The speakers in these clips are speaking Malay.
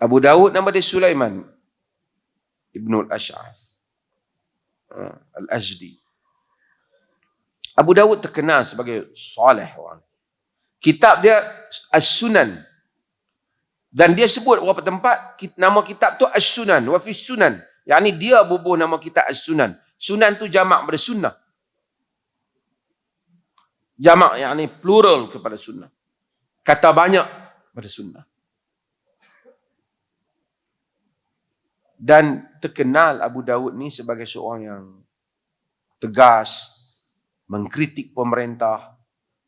Abu Dawud nama dia Sulaiman Ibnu Al-Ash'as. Ha, Al-Ajdi. Abu Dawud terkenal sebagai soleh orang. Kitab dia As-Sunan. Dan dia sebut beberapa tempat nama kitab tu As-Sunan wa fi Sunan. Yang ni dia bubuh nama kitab As-Sunan. Sunan tu jamak pada sunnah. Jamak yang ni plural kepada sunnah. Kata banyak pada sunnah. Dan terkenal Abu Dawud ni sebagai seorang yang tegas, mengkritik pemerintah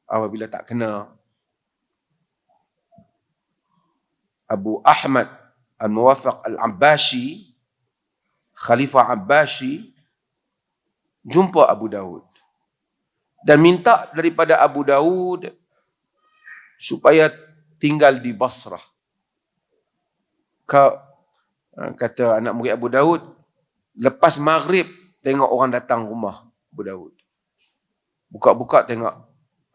apabila tak kena. Abu Ahmad Al-Muwafaq Al-Abbashi, Khalifah Abbashi, jumpa Abu Dawud. Dan minta daripada Abu Dawud supaya tinggal di Basrah. Kata anak murid Abu Daud, lepas maghrib tengok orang datang rumah Abu Daud. Buka-buka tengok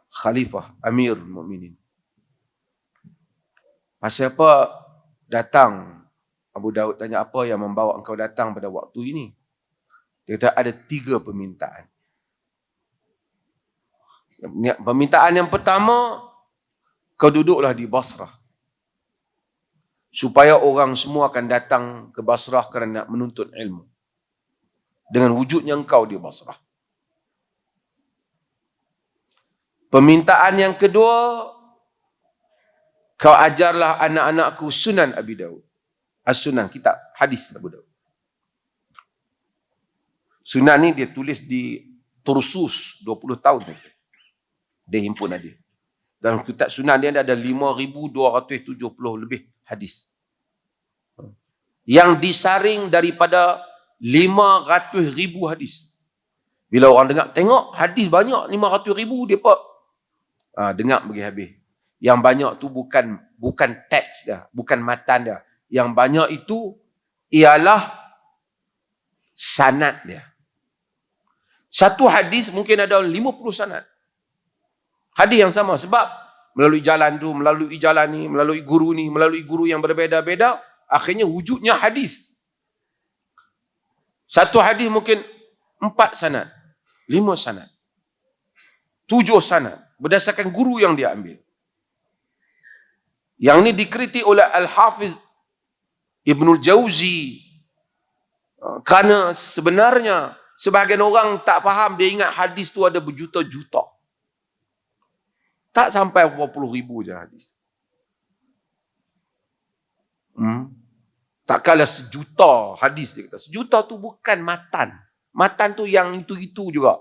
khalifah, amir mukminin. Pasal apa datang Abu Daud tanya apa yang membawa engkau datang pada waktu ini? Dia kata ada tiga permintaan. Permintaan yang pertama, kau duduklah di Basrah supaya orang semua akan datang ke Basrah kerana menuntut ilmu. Dengan wujudnya engkau di Basrah. Permintaan yang kedua, kau ajarlah anak-anakku sunan Abi Dawud. As-Sunan, kitab hadis Abu Dawud. Sunan ni dia tulis di Tursus 20 tahun. Dia himpun ada. Dalam kitab sunan dia ada 5,270 lebih hadis. Yang disaring daripada 500 ribu hadis. Bila orang dengar, tengok hadis banyak 500 ribu, dia apa? Ha, dengar pergi habis. Yang banyak tu bukan bukan teks dia, bukan matan dia. Yang banyak itu ialah sanad dia. Satu hadis mungkin ada 50 sanad. Hadis yang sama sebab melalui jalan tu, melalui jalan ni, melalui guru ni, melalui guru yang berbeza-beza, akhirnya wujudnya hadis. Satu hadis mungkin empat sanad, lima sanad, tujuh sanad, berdasarkan guru yang dia ambil. Yang ini dikritik oleh Al-Hafiz Ibnul Jauzi kerana sebenarnya sebahagian orang tak faham dia ingat hadis tu ada berjuta-juta. Tak sampai berapa puluh ribu je hadis. Hmm? Tak kala sejuta hadis dia kata. Sejuta tu bukan matan. Matan tu yang itu-itu juga.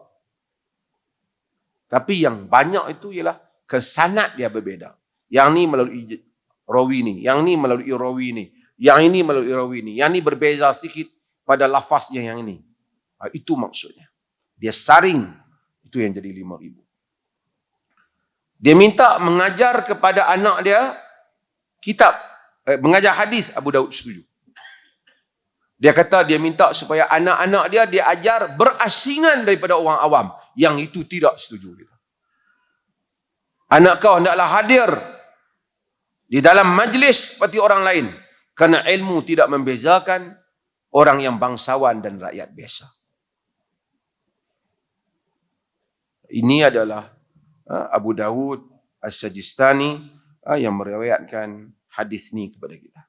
Tapi yang banyak itu ialah kesanat dia berbeza. Yang ni melalui rawi ni. Yang ni melalui rawi ni. Yang ini melalui rawi ni. Yang ni berbeza sikit pada lafaznya yang ini. Ha, itu maksudnya. Dia saring. Itu yang jadi lima ribu. Dia minta mengajar kepada anak dia kitab, eh, mengajar hadis Abu Daud setuju. Dia kata dia minta supaya anak-anak dia dia ajar berasingan daripada orang awam. Yang itu tidak setuju. Anak kau hendaklah hadir di dalam majlis seperti orang lain. Kerana ilmu tidak membezakan orang yang bangsawan dan rakyat biasa. Ini adalah Abu Dawud As-Sajistani ha, yang meriwayatkan hadis ni kepada kita.